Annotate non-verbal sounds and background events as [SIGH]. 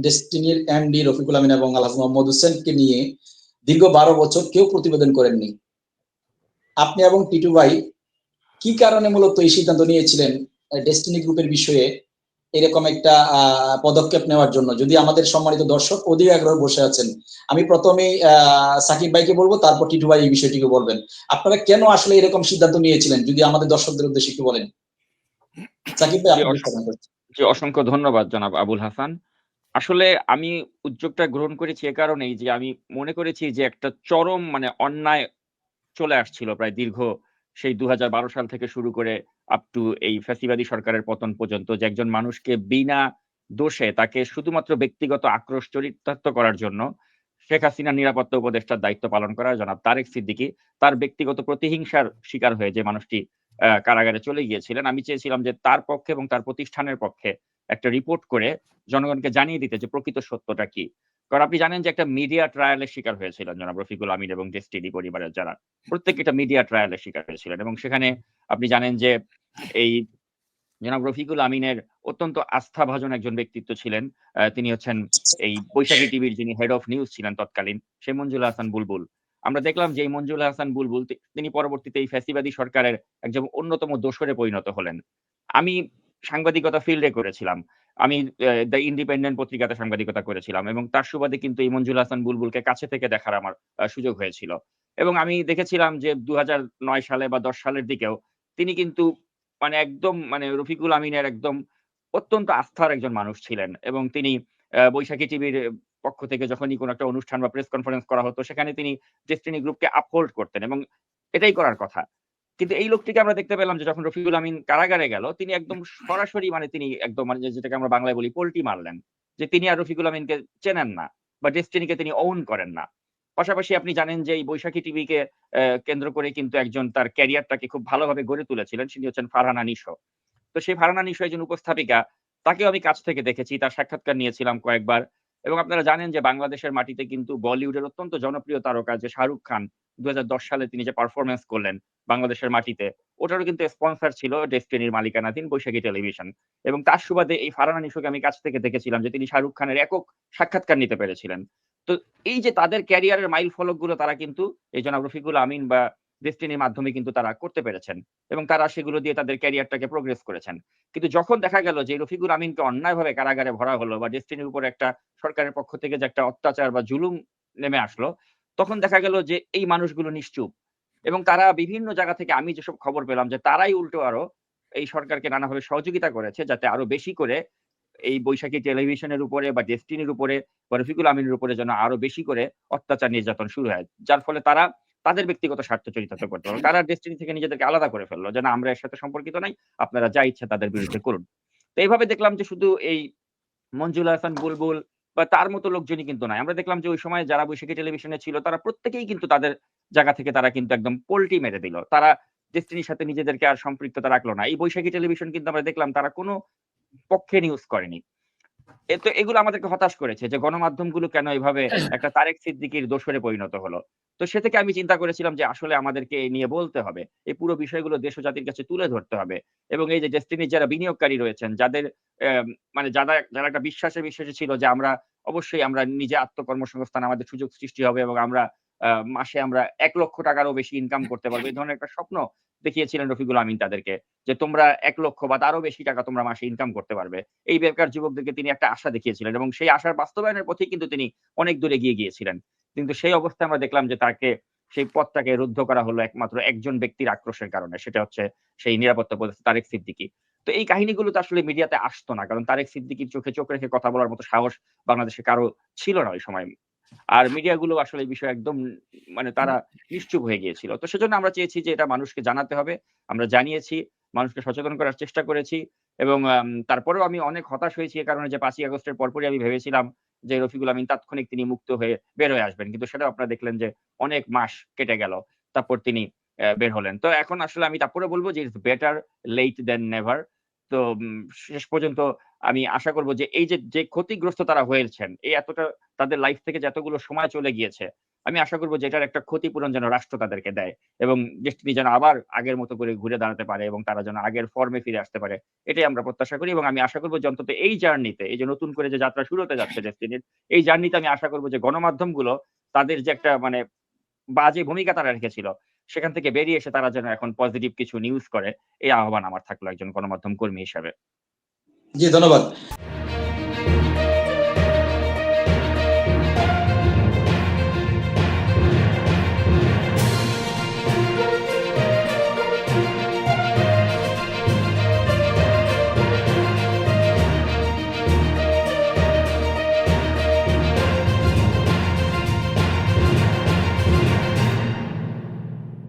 ডেস্টিনির MD Rafiqul আমিন এবং আলহাজ মোহাম্মদ হোসেনকে নিয়ে দীর্ঘ বারো বছর কেউ প্রতিবেদন করেননি। আপনি এবং টিটু ভাই কি কারণে মূলত এই সিদ্ধান্ত নিয়েছিলেন ডেস্টিনি গ্রুপের বিষয়ে এরকম একটা পদক্ষেপ নেওয়ার জন্য? যদি আমাদের সম্মানিত দর্শক অধিক আগ্রহ বসে আছেন আমি প্রথমেই আহ, সাকিব ভাইকে বলব তারপর টিটু ভাই এই বিষয়টিকে বলবেন। আপনারা কেন আসলে এরকম সিদ্ধান্ত নিয়েছিলেন যদি আমাদের দর্শকদের উদ্দেশ্যে একটু বলেন? সাকিব ভাই অসংখ্য ধন্যবাদ জনাব আবুল হাসান। আসলে আমি উদ্যোগটা গ্রহণ করেছি এ কারণেই যে আমি মনে করেছি যে একটা চরম মানে অন্যায় চলে আসছিল প্রায় দীর্ঘ সেই দুহাজার বারো সাল থেকে শুরু করে আপ টু এই ফ্যাসিবাদী সরকারের পতন পর্যন্ত যে একজন মানুষকে বিনা দোষে তাকে শুধুমাত্র ব্যক্তিগত আক্রোশ চরিতার্থ করার জন্য শেখ হাসিনার নিরাপত্তা উপদেষ্টার দায়িত্ব পালন করা জনাব তারেক সিদ্দিকি তার ব্যক্তিগত প্রতিহিংসার শিকার হয়ে যে মানুষটি কারাগারে চলে গিয়েছিলেন। আমি চেয়েছিলাম যে তার পক্ষে এবং তার প্রতিষ্ঠানের পক্ষে একটা রিপোর্ট করে জনগণকে জানিয়ে দিতে যে প্রকৃত সত্যটা কি। কারণ আপনি জানেন যে একটা মিডিয়া ট্রায়ালের শিকার হয়েছিলেন জনাব রফিকুল আমিন এবং ডেস্টিনি পরিবারের যারা। প্রত্যেকে একটা মিডিয়া ট্রায়ালের শিকার হয়েছিলেন এবং সেখানে আপনি জানেন যে এই জনাব রফিকুল আমিনের অত্যন্ত আস্থাভাজন একজন ব্যক্তিত্ব ছিলেন। তিনি হচ্ছেন এই বৈশাখী টিভির যিনি হেড অফ নিউজ ছিলেন তৎকালীন, সেই মঞ্জুল হাসান বুলবুল। আমরা দেখলাম যে এই মঞ্জুল হাসান বুলবুল তিনি পরবর্তীতে এই ফ্যাসিবাদী সরকারের একজন অন্যতম দোষরে পরিণত হলেন। আমি সাংবাদিকতা ফিল্ডে করেছিলাম। আমি দ্য ইন্ডিপেন্ডেন্ট পত্রিকাতে সাংবাদিকতা করেছিলাম এবং তার সুবাদে কিন্তু এই মঞ্জুল হাসান বুলবুলকে কাছে থেকে দেখার আমার সুযোগ হয়েছিল। এবং আমি দেখেছিলাম যে দু নয় সালে বা দশ সালের দিকেও তিনি কিন্তু মানে একদম মানে রফিকুল আমিনের একদম অত্যন্ত আস্থার একজন মানুষ ছিলেন এবং তিনি বৈশাখী টিভির পক্ষ থেকে যখনই কোনো একটা অনুষ্ঠান বা প্রেস কনফারেন্স করা হতো, সেখানে তিনি ডেস্টিনি গ্রুপকে আপহোল্ড করতেন এবং এটাই করার কথা। কিন্তু এই লোকটিকে আমরা দেখতে পেলাম যে যখন রফিকুল আমিন কারাগারে গেল, তিনি একদম সরাসরি মানে তিনি একদম মানে যেটাকে আমরা বাংলায় বলি পোল্টি মারলেন, যে তিনি আর রফিকুল আমিনকে চেনেন না বা ডেস্টিনিকে তিনি ওন করেন না। পাশাপাশি আপনি জানেন যে এই বৈশাখী টিভি টিভিকে কেন্দ্র করে কিন্তু একজন তার ক্যারিয়ারটাকে খুব ভালোভাবে গড়ে তুলেছিলেন তিনি হচ্ছেন ফারহানা নিশো। তো সেই ফারহানা নিশো একজন উপস্থাপিকা, তাকেও আমি কাছ থেকে দেখেছি, তার সাক্ষাৎকার নিয়েছিলাম কয়েকবার। এবং আপনারা জানেন যে বাংলাদেশের মাটিতে কিন্তু বলিউডের অত্যন্ত জনপ্রিয় তারকা যে শাহরুখ খান দু হাজার দশ সালে তিনি যে পারফরমেন্স করলেন বাংলাদেশের মাটিতে, ওটারও কিন্তু স্পন্সর ছিল ডেস্টিনির মালিকানাধীন বৈশাখী টেলিভিশন এবং তার সুবাদে এই ফারহানা নিশোকে আমি কাছ থেকে দেখেছিলাম যে তিনি শাহরুখ খানের একক সাক্ষাৎকার নিতে পেরেছিলেন। তো এই যে তাদের ক্যারিয়ারের মাইল ফলকগুলো তারা কিন্তু, এই জনাব রফিকুল আমিন বা ডেস্টিনির মাধ্যমে কিন্তু তারা করতে পেরেছেন এবং তারা সেগুলো দিয়ে তাদের ক্যারিয়ারটাকে প্রোগ্রেস করেছেন। কিন্তু যখন দেখা গেল যে রফিকুল আমিনকে অন্যায়ভাবে কারাগারে ভরা হলো বা ডেস্টিনির উপর একটা সরকারের পক্ষ থেকে যে একটা অত্যাচার বা জুলুম নেমে আসলো, তখন দেখা গেল যে এই মানুষগুলো নিশ্চুপ এবং তারা বিভিন্ন জায়গা থেকে আমি যেসব খবর পেলাম যে তারাই উল্টো আরও এই সরকারকে নানাভাবে সহযোগিতা করেছে যাতে আরও বেশি করে এই বৈশাখী টেলিভিশনের উপরে বা ডেস্টিনির উপরে বা রফিকুল আমিনের উপরে যেন আরও বেশি করে অত্যাচার নির্যাতন শুরু হয়। যার ফলে তারা তাদের ব্যক্তিগত স্বার্থ চরিতার্থ করতে পারল তারা ডেস্টিনি থেকে নিজেদেরকে আলাদা করে ফেলল যে না, আমরা এর সাথে সম্পর্কিত নাই, আপনারা যা ইচ্ছা তাদের বিরুদ্ধে করুন। তো এইভাবে দেখলাম যে শুধু এই মঞ্জুল হাসান, বুলবুল বা তার মতো লোকজনই কিন্তু নাই আমরা দেখলাম যে ওই সময় যারা বৈশাখী টেলিভিশনে ছিল, তারা প্রত্যেকেই কিন্তু তাদের জায়গা থেকে তারা কিন্তু একদম পোল্টি মেরে দিল। তারা ডেস্টিনির সাথে নিজেদেরকে আর সম্পৃক্ততা রাখল না। এই বৈশাখী টেলিভিশন কিন্তু আমরা দেখলাম তারা কোনো পক্ষে নিউজ করেনি। তো এগুলো আমাদেরকে হতাশ করেছে যে গণমাধ্যমগুলো কেন এভাবে [CLEARS THROAT] একটা তারেক সিদ্দিকির দোষরে পরিণত হলো। তো সে থেকে আমি চিন্তা করেছিলাম যে আসলে আমাদেরকে এই নিয়ে বলতে হবে। এই পুরো বিষয়গুলো দেশ ও জাতির কাছে তুলে ধরতে হবে। এবং এই যে ডেস্টিনির যারা বিনিয়োগকারী রয়েছেন যাদের আহ, মানে যারা যারা একটা বিশ্বাসে বিশ্বাসে ছিল যে আমরা অবশ্যই আমরা নিজে আত্মকর্মসংস্থান আমাদের সুযোগ সৃষ্টি হবে এবং আমরা মাসে আমরা এক লক্ষ টাকারও বেশি ইনকাম করতে পারব। এই ধরনের একটা স্বপ্ন দেখিয়েছিলেন রফিকুল আমিন তাদেরকে যে তোমরা এক লক্ষ বা তারও বেশি টাকা তোমরা মাসে ইনকাম করতে পারবে। এই বেকার যুবকদেরকে তিনি একটা আশা দেখিয়েছিলেন এবং সেই আশার বাস্তবায়নের পথে কিন্তু তিনি অনেক দূরে গিয়ে গিয়েছিলেন। কিন্তু সেই অবস্থায় আমরা দেখলাম যে তাকে সেই পথটাকে রুদ্ধ করা হলো একমাত্র একজন ব্যক্তির আক্রোশের কারণে। সেটা হচ্ছে সেই নিরাপত্তা উপদেষ্টা তারেক সিদ্দিকি। তো এই কাহিনীগুলো তো আসলে মিডিয়াতে আসতো না, কারণ তারেক সিদ্দিকীর চোখে চোখ রেখে কথা বলার মতো সাহস বাংলাদেশে কারও ছিল না ওই সময়। আর মিডিয়াগুলো আসলে এই বিষয়ে একদম মানে তারা নিশ্চুপ হয়ে গিয়েছিল। তো সেজন্য আমরা চেয়েছি যে এটা মানুষকে জানাতে হবে। আমরা জানিয়েছি মানুষকে সচেতন করার চেষ্টা করেছি এবং তারপরেও আমি অনেক হতাশ হয়েছি এ কারণে যে পাঁচই আগস্টের পরপরই আমি ভেবেছিলাম যে রফিকুল আমিন তাৎক্ষণিক তিনি মুক্ত হয়ে বের হয়ে আসবেন। কিন্তু সেটা আপনারা দেখলেন যে অনেক মাস কেটে গেল তারপর তিনি বের হলেন। তো এখন আসলে আমি তারপরে বলব যে it's better late than never তো শেষ পর্যন্ত আমি আশা করব যে, এই যে যে ক্ষতিগ্রস্ত তারা হয়েছেন, এই এতটা তাদের লাইফ থেকে যে এতগুলো সময় চলে গিয়েছে, আমি আশা করব যে, এটার একটা ক্ষতিপূরণ যেন রাষ্ট্র তাদেরকে দেয় এবং দেশটি যেন আবার আগের মতো করে ঘুরে দাঁড়াতে পারে এবং তারা যেন আগের ফর্মে ফিরে আসতে পারে, এটাই আমরা প্রত্যাশা করি এবং আমি আশা করব যে, অন্তত এই জার্নিতে এই যে, নতুন করে যে যাত্রা শুরু হতে যাচ্ছে ডেস্টিনির এই জার্নিতে আমি আশা করব যে, গণমাধ্যমগুলো তাদের যে একটা মানে বাজে ভূমিকা তারা রেখেছিল সেখান থেকে বেরিয়ে এসে তারা যেন এখন পজিটিভ কিছু নিউজ করে, এই আহ্বান আমার থাকল একজন গণমাধ্যম কর্মী হিসাবে। জি, ধন্যবাদ।